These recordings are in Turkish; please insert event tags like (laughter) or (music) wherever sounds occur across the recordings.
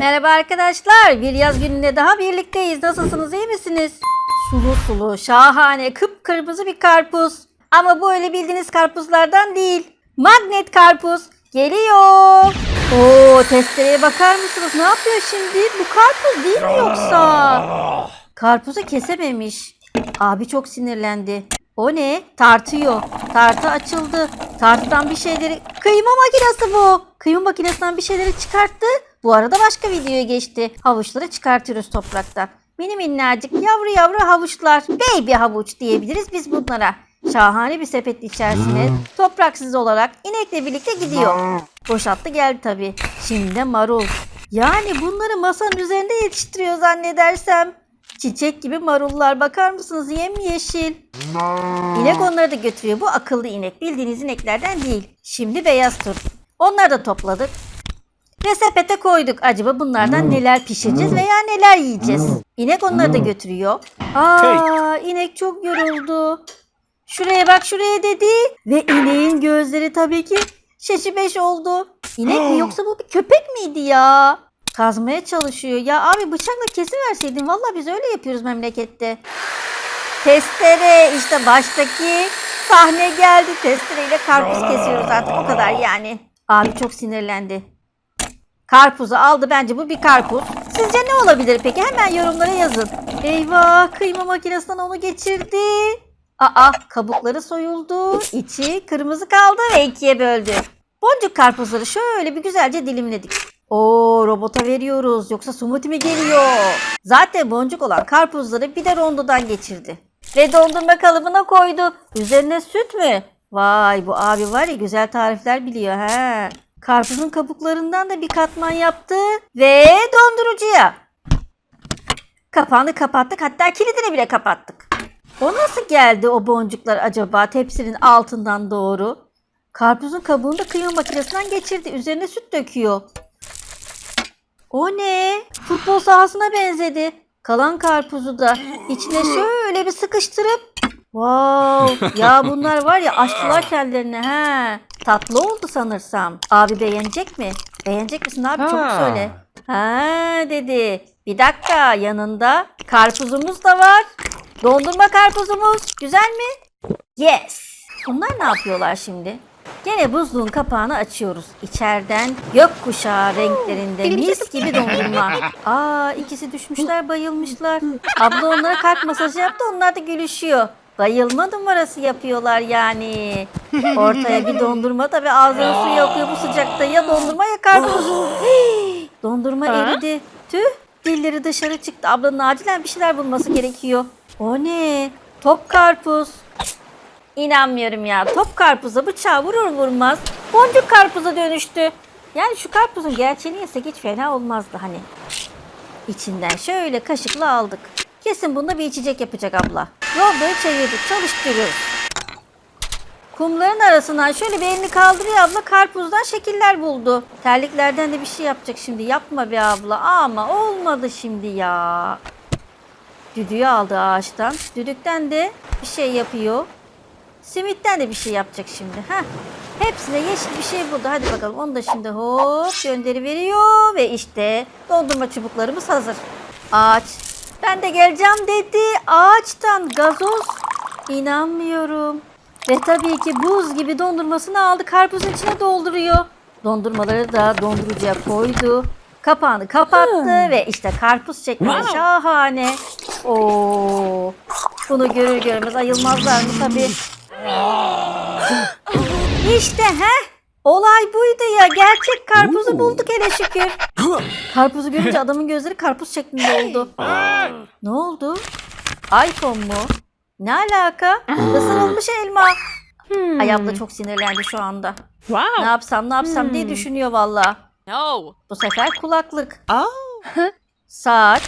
Merhaba arkadaşlar. Bir yaz gününde daha birlikteyiz. Nasılsınız? iyi misiniz? Sulu sulu, şahane, kıpkırmızı bir karpuz. Ama bu öyle bildiğiniz karpuzlardan değil. Magnet karpuz geliyor. Oo, testereye bakar mısınız? Ne yapıyor şimdi? Bu karpuz değil mi yoksa? Karpuzu kesememiş. Abi çok sinirlendi. O ne? Tartıyor. Tartı açıldı. Tartıdan bir şeyleri... Kıyma makinesi bu. Kıyma makinesinden bir şeyleri çıkarttı. Bu arada başka videoya geçti. Havuçları çıkartıyoruz topraktan. Mini minnacık yavru yavru havuçlar. Baby havuç diyebiliriz biz bunlara. Şahane bir sepet içerisine topraksız olarak inekle birlikte gidiyor. Boşalttı geldi tabii. Şimdi de marul. Yani bunları masanın üzerinde yetiştiriyor zannedersem. Çiçek gibi marullar bakar mısınız yemyeşil. İnek onları da götürüyor. Bu akıllı inek. Bildiğiniz ineklerden değil. Şimdi beyaz tur. Onları da topladık. Ve sepete koyduk. Acaba bunlardan neler pişireceğiz veya neler yiyeceğiz? İnek onları da götürüyor. Aa, inek çok yoruldu. Şuraya bak şuraya dedi. Ve ineğin gözleri tabii ki şeşi beş oldu. İnek mi yoksa bu bir köpek miydi ya? Kazmaya çalışıyor. Ya abi bıçakla kesiverseydin. Vallahi biz öyle yapıyoruz memlekette. Testere işte baştaki sahne geldi. Testereyle karpuz kesiyoruz artık o kadar yani. Abi çok sinirlendi. Karpuzu aldı bence bu bir karpuz. Sizce ne olabilir peki? Hemen yorumlara yazın. Eyvah kıyma makinesinden onu geçirdi. Aa kabukları soyuldu. içi kırmızı kaldı ve ikiye böldü. Boncuk karpuzları şöyle bir güzelce dilimledik. Oo robota veriyoruz yoksa smoothie mi geliyor? Zaten boncuk olan karpuzları bir de rondodan geçirdi. Ve dondurma kalıbına koydu. Üzerine süt mü? Vay bu abi var ya güzel tarifler biliyor he. Karpuzun kabuklarından da bir katman yaptı ve dondurucuya. Kapağını kapattık hatta kilidini bile kapattık. O nasıl geldi o boncuklar acaba tepsinin altından doğru? Karpuzun kabuğunu da kıyma makinesinden geçirdi. Üzerine süt döküyor. O ne? Futbol sahasına benzedi. Kalan karpuzu da içine şöyle bir sıkıştırıp Wow ya (laughs) bunlar var ya açtılar kendilerini he. Tatlı oldu sanırsam. Abi beğenecek mi? Beğenecek misin abi? Çabuk Ha. söyle. Ha dedi. Bir dakika yanında karpuzumuz da var. Dondurma karpuzumuz. Güzel mi? Yes. Bunlar ne yapıyorlar şimdi? Gene buzluğun kapağını açıyoruz. İçeriden gökkuşağı renklerinde mis gibi dondurma. Aa ikisi düşmüşler bayılmışlar. (laughs) Abla onlara kalp masajı yaptı onlar da gülüşüyor. Bayılma numarası yapıyorlar yani. (laughs) Ortaya bir dondurma da ve ağzına su yakıyor bu sıcakta. Ya dondurma ya karpuz. Hii, (gasps) dondurma eridi. Tüh dilleri dışarı çıktı. Ablanın acilen bir şeyler bulması gerekiyor. O ne? Top karpuz. İnanmıyorum ya. Top karpuza bıçağı vurur vurmaz boncuk karpuza dönüştü. Yani şu karpuzun gerçeğini yesek hiç fena olmazdı hani. İçinden şöyle kaşıkla aldık. Kesin bunda bir içecek yapacak abla. Yolda çevirdik çalıştırıyoruz. Kumların arasından şöyle bir elini kaldırıyor abla karpuzdan şekiller buldu. Terliklerden de bir şey yapacak şimdi. Yapma be abla ama olmadı şimdi ya. Düdüğü aldı ağaçtan. Düdükten de bir şey yapıyor. Simitten de bir şey yapacak şimdi. Heh. Hepsine yeşil bir şey buldu. Hadi bakalım onu da şimdi hop gönderi veriyor. Ve işte dondurma çubuklarımız hazır. Ağaç. Ben de geleceğim dedi. Ağaçtan gazoz. İnanmıyorum. Ve tabii ki buz gibi dondurmasını aldı. Karpuzun içine dolduruyor. Dondurmaları da dondurucuya koydu. Kapağını kapattı ve işte karpuz şeklinde şahane. Oo. Bunu görür görmez ayılmazlar mı tabii. (gasps) İşte he. Olay buydu ya. Gerçek karpuzu bulduk hele şükür. Karpuzu görünce (laughs) adamın gözleri karpuz şeklinde oldu. ne oldu? iPhone mu? Ne alaka? Isırılmış elma. Ay abla çok sinirlendi şu anda. Ne Wow. yapsam ne yapsam diye düşünüyor valla. No. Bu sefer kulaklık. Oh. (laughs) Saat.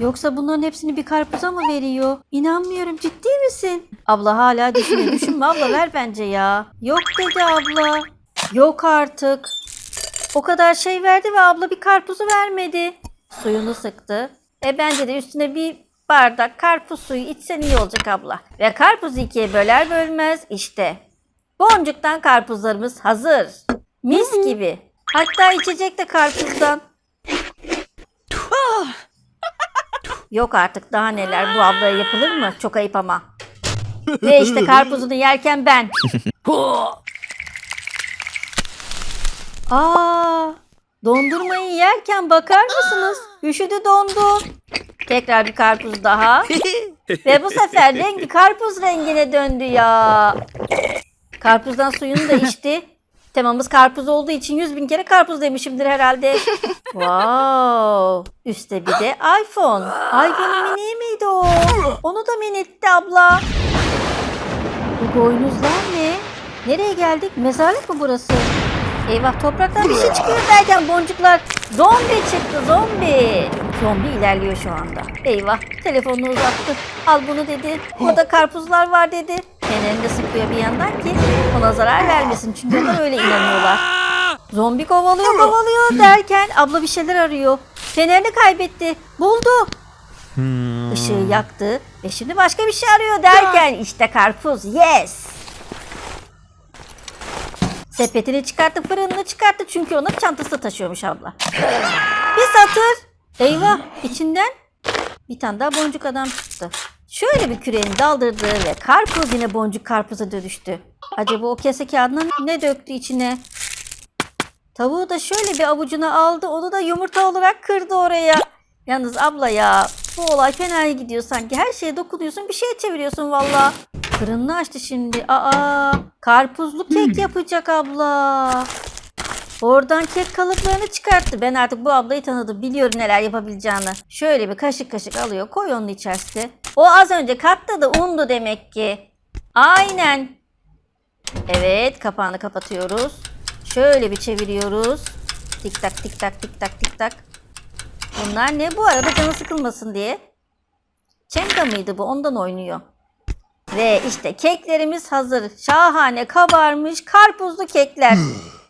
Yoksa bunların hepsini bir karpuza mı veriyor? İnanmıyorum ciddi misin? Abla hala düşünüyor. Düşünme abla ver bence ya. Yok dedi abla. Yok artık. O kadar şey verdi ve abla bir karpuzu vermedi. Suyunu sıktı. E bence de üstüne bir bardak karpuz suyu içsen iyi olacak abla. Ve karpuzu ikiye böler bölmez işte. Boncuktan karpuzlarımız hazır. Mis gibi. Hatta içecek de karpuzdan. Yok artık daha neler bu ablaya yapılır mı? Çok ayıp ama. (laughs) Ve işte karpuzunu yerken ben. (laughs) Aa, dondurmayı yerken bakar mısınız? Üşüdü dondu. Tekrar bir karpuz daha. (laughs) Ve bu sefer rengi karpuz rengine döndü ya. Karpuzdan suyunu da içti. Temamız karpuz olduğu için yüz bin kere karpuz demişimdir herhalde. wow. Üste bir de iPhone. iPhone'un mini miydi o? Onu da minitti abla. Bu boynuzlar ne? Nereye geldik? Mezarlık mı burası? Eyvah topraktan bir şey çıkıyor derken boncuklar zombi çıktı zombi. Zombi ilerliyor şu anda. Eyvah telefonunu uzattı. Al bunu dedi. Burada karpuzlar var dedi. Fenerini de sıkıyor bir yandan ki ona zarar vermesin. Çünkü onlar öyle inanıyorlar. Zombi kovalıyor kovalıyor derken abla bir şeyler arıyor. Fenerini kaybetti. Buldu. Işığı yaktı ve şimdi başka bir şey arıyor derken işte karpuz yes. Sepetini çıkarttı, fırınını çıkarttı çünkü ona çantası taşıyormuş abla. Bir satır. Eyvah içinden bir tane daha boncuk adam çıktı. Şöyle bir küreğini daldırdı ve karpuz yine boncuk karpuza dönüştü. Acaba o kese kağıdına ne döktü içine? Tavuğu da şöyle bir avucuna aldı. Onu da yumurta olarak kırdı oraya. Yalnız abla ya bu olay fena gidiyor sanki. Her şeye dokunuyorsun bir şeye çeviriyorsun valla. Fırınını açtı şimdi. Aa karpuzlu kek yapacak abla. Oradan kek kalıplarını çıkarttı. Ben artık bu ablayı tanıdım. Biliyorum neler yapabileceğini. Şöyle bir kaşık kaşık alıyor. Koy onun içerisine. O az önce katta da undu demek ki. Aynen. Evet kapağını kapatıyoruz. Şöyle bir çeviriyoruz. Tik tak tik tak tik tak tik tak. Bunlar ne? Bu arada canı sıkılmasın diye. Çenga mıydı bu? Ondan oynuyor. Ve işte keklerimiz hazır. Şahane kabarmış karpuzlu kekler.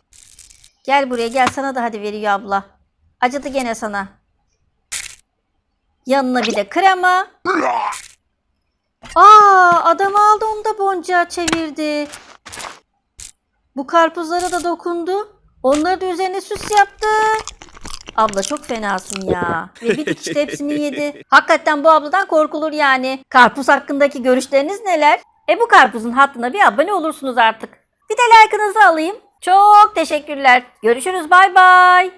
(sighs) gel buraya gel sana da hadi veriyor abla. Acıdı gene sana. Yanına bir de krema. (sighs) Aa adam aldı onu da boncuğa çevirdi. Bu karpuzlara da dokundu. Onları da üzerine süs yaptı. Abla çok fenasın ya. (laughs) Ve bir dikişte hepsini yedi. Hakikaten bu abladan korkulur yani. Karpuz hakkındaki görüşleriniz neler? E bu karpuzun hattına bir abone olursunuz artık. Bir de like'ınızı alayım. Çok teşekkürler. Görüşürüz bay bay.